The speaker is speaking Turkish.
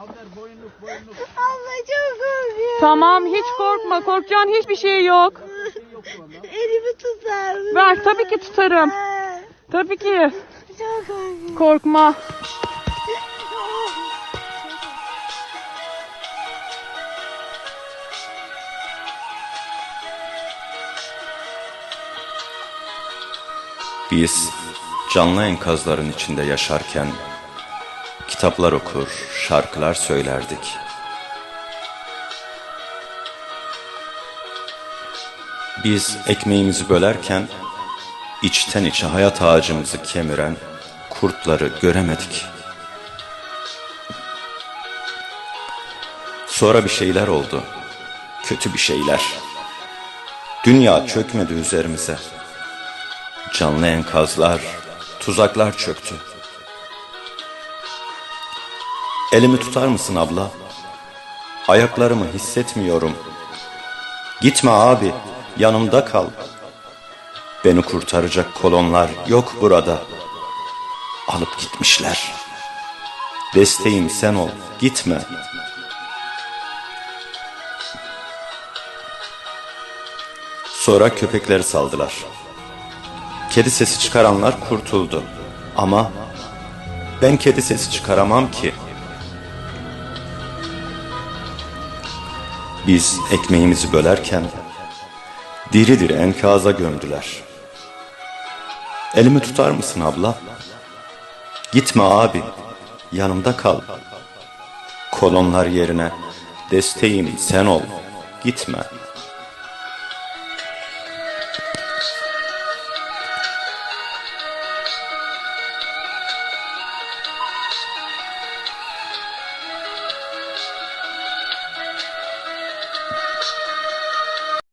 Ander boyunluk boyunluk. Abla çok korkuyorum. Tamam hiç korkma. Korkacağın hişbir şey yok. Yok şu anda. Elimi tutar mısın? Ver tabii ki tutarım. Tabii ki. Çok korkuyorum. Korkma. Biz canlı enkazların içinde yaşarken kitaplar okur, şarkılar söylerdik. Biz ekmeğimizi bölerken içten içe hayat ağacımızı kemiren kurtları göremedik. Sonra bir şeyler oldu. Kötü bir şeyler. Dünya çökmedi üzerimize. Canlı enkazlar, tuzaklar çöktü. Elimi tutar mısın abla? Ayaklarımı hissetmiyorum. Gitme abi, yanımda kal. Beni kurtaracak kolonlar yok burada. Alıp gitmişler. Desteğim sen ol, gitme. Sonra köpekleri saldılar. Kedi sesi çıkaranlar kurtuldu. Ama ben kedi sesi çıkaramam ki. Biz ekmeğimizi bölerken diri diri enkaza gömdüler. Elimi tutar mısın abla? Gitme abi, yanımda kal. Kolonlar yerine desteğim sen ol, gitme.''